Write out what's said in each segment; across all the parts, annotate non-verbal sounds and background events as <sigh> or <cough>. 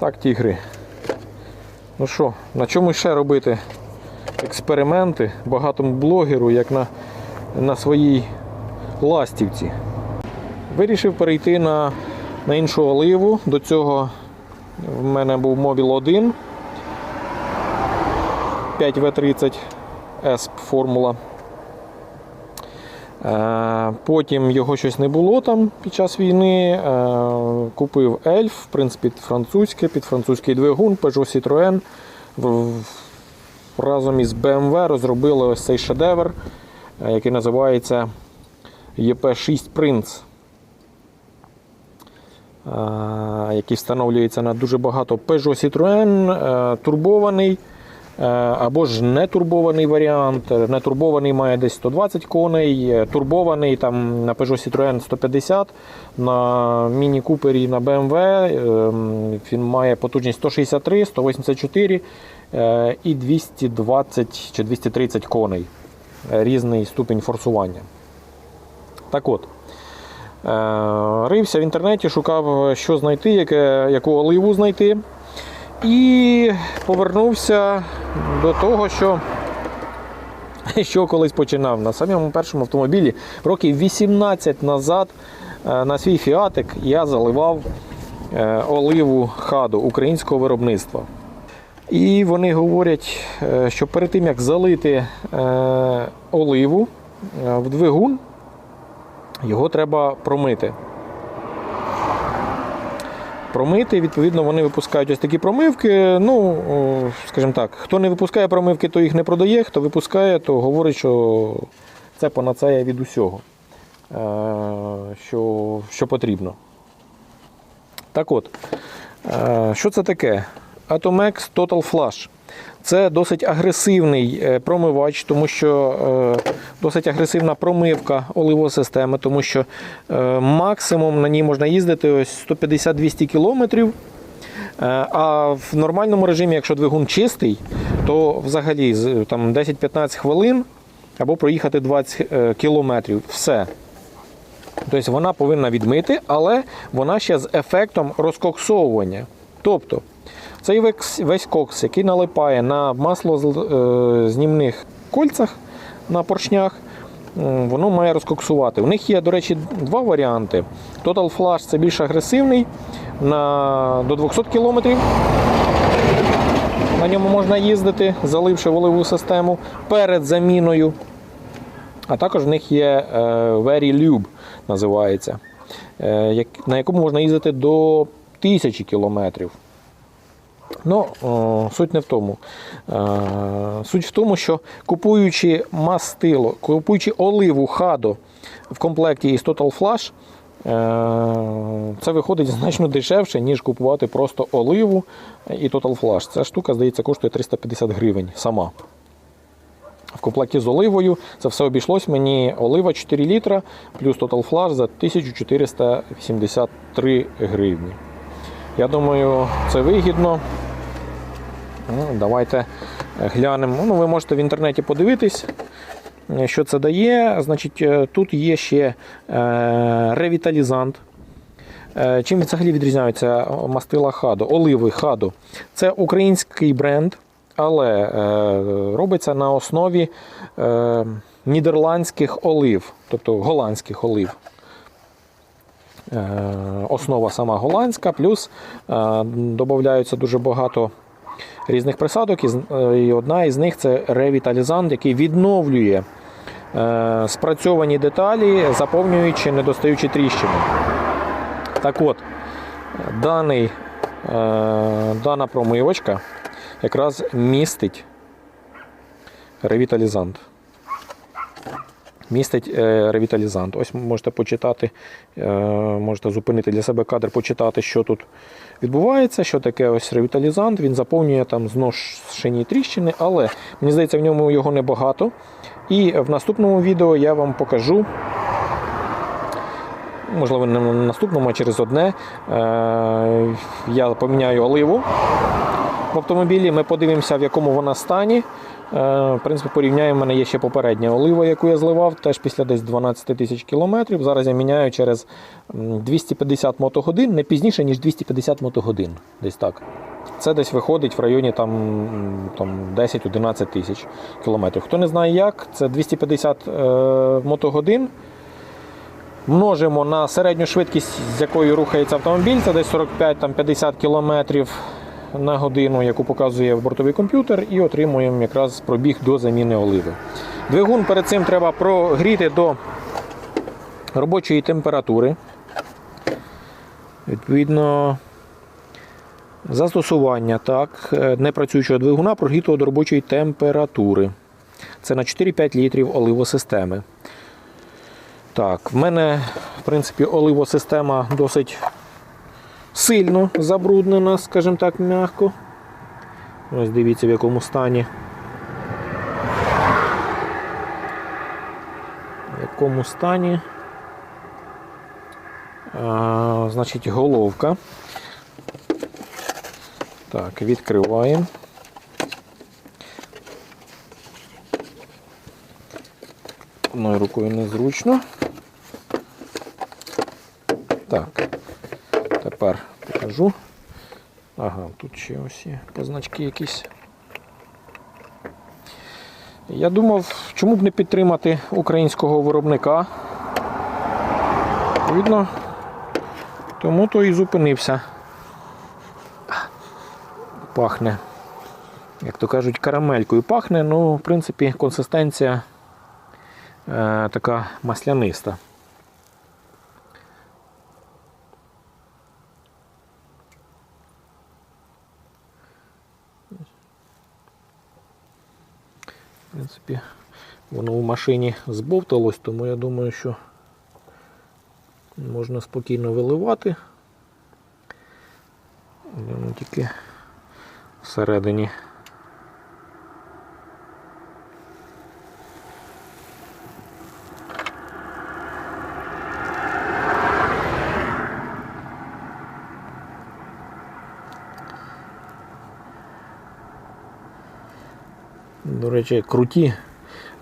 Так, тігри. Ну що, на чому ще робити експерименти багатому блогеру, як на, на своїй ластівці? Вирішив перейти на, на іншу оливу. До цього в мене був Mobil 1 5W30 ESP формула. Е, Потім його щось не було там під час війни. Е, Купив Ельф, в принципі, французьке, під французький двигун, Peugeot Citroën. Разом із BMW розробили ось цей шедевр, е, який називається EP6 Prince. Який встановлюється на дуже багато Peugeot Citroën, турбований. Е, Або ж нетурбований варіант. Нетурбований має десь 120 коней, е, турбований там на Peugeot Citroën 150, на Міні Купері на BMW е, він має потужність 163, 184 е, і 220 чи 230 коней. Різний ступінь форсування. Так от. Рився в інтернеті, шукав, що знайти, яке, яку оливу знайти. І повернувся до того, що, <laughs> що колись починав. На самому першому автомобілі років 18 назад е, на свій фіатик я заливав е, оливу хаду українського виробництва. І вони говорять, е, що перед тим як залити оливу в двигун, його треба промити промити. Відповідно, вони випускають ось такі промивки. Ну, скажімо так, хто не випускає промивки, то їх не продає, хто випускає, то говорить, що це панацея від усього, е, що, що потрібно. Так от, е, що це таке? Atomex Total Flush. Це досить агресивний е, промивач, тому що е, досить агресивна промивка оливової системи, тому що е, максимум на ній можна їздити ось 150-200 кілометрів. А в нормальному режимі, якщо двигун чистий, то взагалі там 10-15 хвилин або проїхати 20 е, кілометрів. Все. Тобто вона повинна відмити, але вона ще з ефектом розкоксовування. Тобто цей весь кокс, який налипає на масло знімних кольцях на поршнях, воно має розкоксувати. У них є, до речі, два варіанти. Total Flush це більш агресивний на, до 200 км. На ньому можна їздити, заливши волеву систему перед заміною. А також в них є е, Very Lube, називається, е, на якому можна їздити до 1000 кілометрів. Ну, суть не в тому. Е, Суть в тому, що купуючи мастило, купуючи оливу хадо в комплекті із Total Flush, е, це виходить значно дешевше, ніж купувати просто оливу і Total Flush. Ця штука, здається, коштує 350 гривень сама. В комплекті з оливою це все обійшлось мені олива 4 літра плюс Total Flush за 1483 гривні. Я думаю, це вигідно. Ну, давайте глянемо. Ну, ви можете в інтернеті подивитись, е, що це дає. Значить, е, тут є ще е, ревіталізант. Чим взагалі відрізняються мастила Хадо, оливи Хадо? Це український бренд, але робиться на основі нідерландських олив, тобто голландських олив. Е, Основа сама голландська, плюс е, додаються дуже багато різних присадок, е, і одна із них це ревіталізант, який відновлює спрацьовані деталі, заповнюючи недостаючі тріщини. Так от, даний, дана промивочка якраз містить ревіталізант. Містить е, ревіталізант. Ось можете почитати, е, можете зупинити для себе кадр, почитати, що тут відбувається, що таке ось ревіталізант. Він заповнює там зношені тріщини, але мені здається, в ньому його небагато. І в наступному відео я вам покажу. Можливо, не на наступному, а через одне. Е, Я поміняю оливу в автомобілі. Ми подивимося, в якому вона стані. Е, В принципі, порівняємо. У мене є ще попередня олива, яку я зливав, теж після десь 12 тисяч кілометрів. Зараз я міняю через 250 мотогодин, не пізніше, ніж 250 мотогодин. Десь так. Це десь виходить в районі там, там 10-11 тисяч кілометрів. Хто не знає як, це 250 е, мотогодин. Множимо на середню швидкість, з якою рухається автомобіль, це десь 45-50 км на годину, яку показує бортовий комп'ютер, і отримуємо якраз пробіг до заміни оливи. Двигун перед цим треба прогріти до робочої температури. Відповідно, застосування так, е, непрацюючого двигуна прогрітого до робочої температури. Це на 4-5 літрів оливосистеми. Так, в мене, в принципі, оливосистема досить сильно забруднена, скажімо так, м'яко. Ось дивіться, в якому стані. В якому стані. А, значить, головка. Так, відкриваємо. Одною рукою незручно. Так, тепер покажу. Ага, тут ще ось є позначки якісь. Я думав, чому б не підтримати українського виробника. Видно, тому то і зупинився. Пахне, як то кажуть, карамелькою пахне, ну, в принципі, консистенція е, така масляниста. Принципі, воно в машині збовталось, тому я думаю, що можна спокійно виливати. Тільки всередині. До речі, круті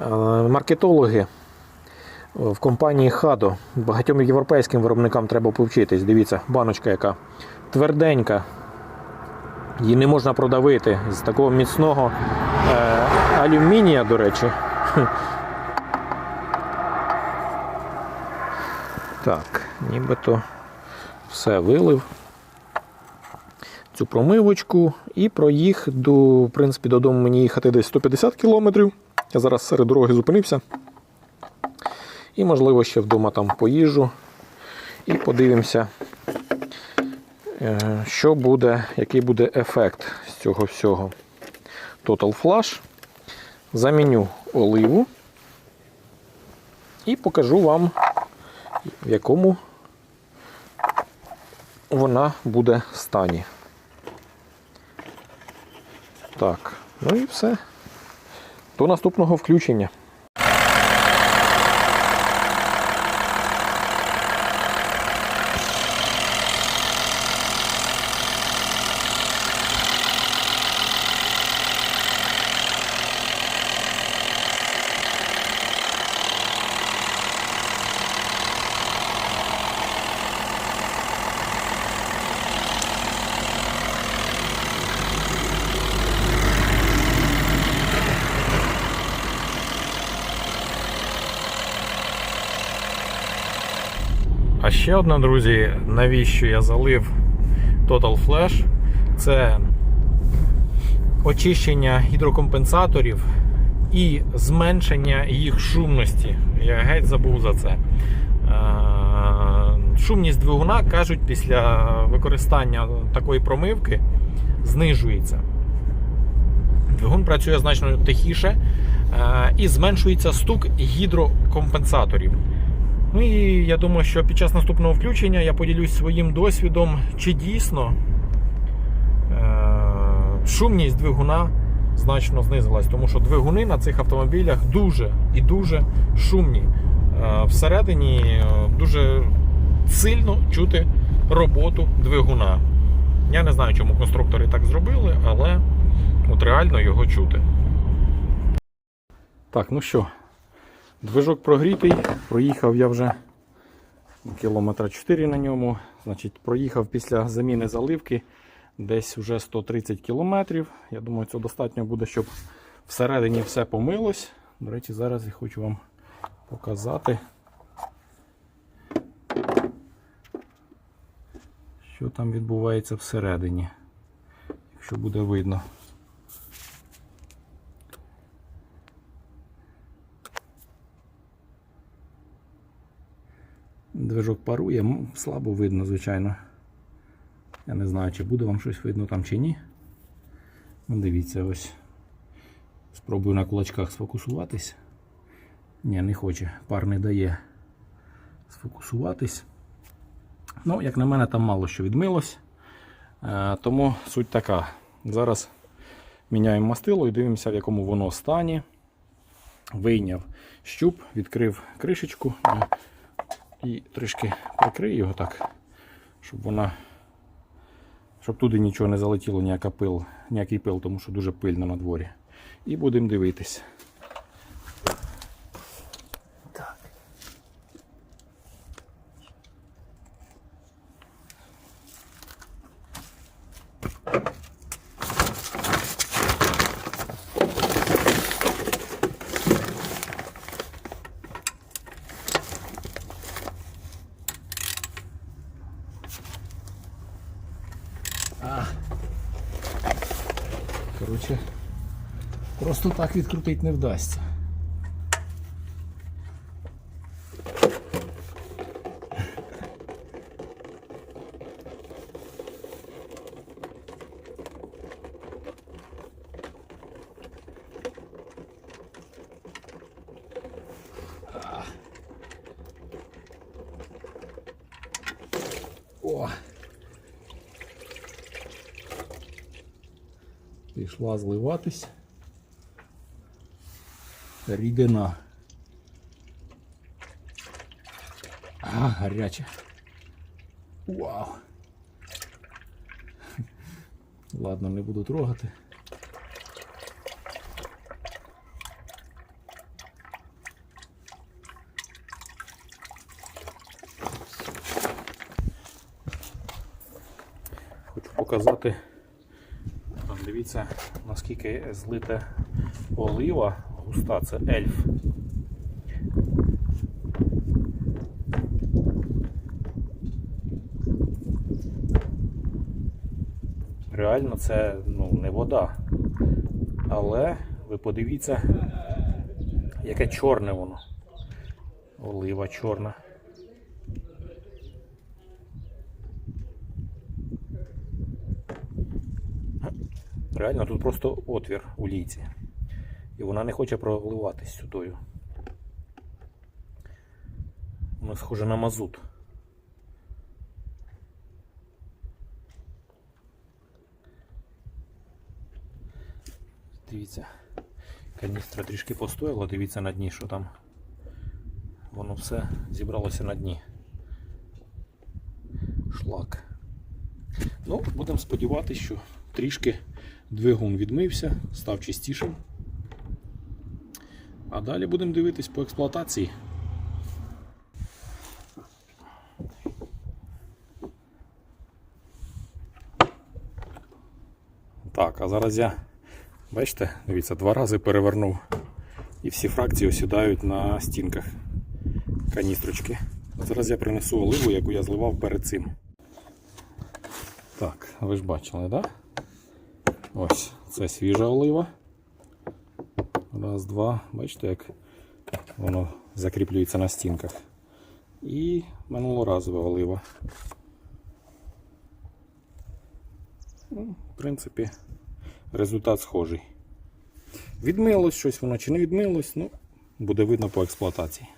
е, маркетологи в компанії Хадо. Багатьом європейським виробникам треба повчитись. Дивіться, баночка яка тверденька. Її не можна продавити з такого міцного е, алюмінія, до речі. <laughs> Так, нібито все вилив цю промивочку і проїх в принципі, додому мені їхати десь 150 кілометрів. Я зараз серед дороги зупинився. І, можливо, ще вдома там поїжджу і подивимося, е, що буде, який буде ефект з цього всього. Total Flash. Заміню оливу і покажу вам, в якому вона буде стані. Так, ну і все. До наступного включення. Ще одна, друзі, навіщо я залив Total Flash, це очищення гідрокомпенсаторів і зменшення їх шумності. Я геть забув за це. Е, Шумність двигуна, кажуть, після використання такої промивки знижується. Двигун працює значно тихіше е, і зменшується стук гідрокомпенсаторів. Ну і я думаю, що під час наступного включення я поділюсь своїм досвідом, чи дійсно е- шумність двигуна значно знизилась, тому що двигуни на цих автомобілях дуже і дуже шумні. Е- всередині е, дуже сильно чути роботу двигуна. Я не знаю, чому конструктори так зробили, але от реально його чути. Так, ну що, движок прогрітий, проїхав я вже кілометра 4 на ньому. Значить, проїхав після заміни заливки десь вже 130 кілометрів. Я думаю, це достатньо буде, щоб всередині все помилось. До речі, зараз я хочу вам показати, що там відбувається всередині, якщо буде видно. Движок парує, слабо видно, звичайно. Я не знаю, чи буде вам щось видно там чи ні. Ну, дивіться, ось. Спробую на кулачках сфокусуватись. Ні, не хоче. Пар не дає сфокусуватись. Ну, як на мене, там мало що відмилось. Е, тому суть така. Зараз міняємо мастило і дивимося, в якому воно стані. Вийняв щуп, відкрив кришечку і, трішки прикрию його так, щоб вона. Щоб туди нічого не залетіло, ніяка пил, ніякий пил, тому що дуже пильно на дворі. І будемо дивитись. Так. Коротше, просто так відкрутити не вдасться. О! Пішла зливатись. Рідина. А, гаряча. Вау. Ладно, не буду трогати. Хочу показати. Дивіться, наскільки злита олива густа, це ельф. Реально це ну, не вода. Але ви подивіться, яке чорне воно. Олива чорна. Реально тут просто отвір у лійці. І вона не хоче проливатись сюдою. Воно схоже на мазут. Дивіться, каністра трішки постояла, дивіться на дні, що там. Воно все зібралося на дні. Шлак. Ну, будемо сподіватися, що трішки двигун відмився, став чистішим. А далі будемо дивитись по експлуатації. Так, а зараз я, бачите, дивіться, два рази перевернув. І всі фракції осідають на стінках каністрочки. Зараз я принесу оливу, яку я зливав перед цим. Так, ви ж бачили, так? Да? Ось, це свіжа олива. Раз, два. Бачите, як воно закріплюється на стінках. І минулоразова олива. Ну, В принципі, результат схожий. Відмилось щось воно чи не відмилось, ну, буде видно по експлуатації.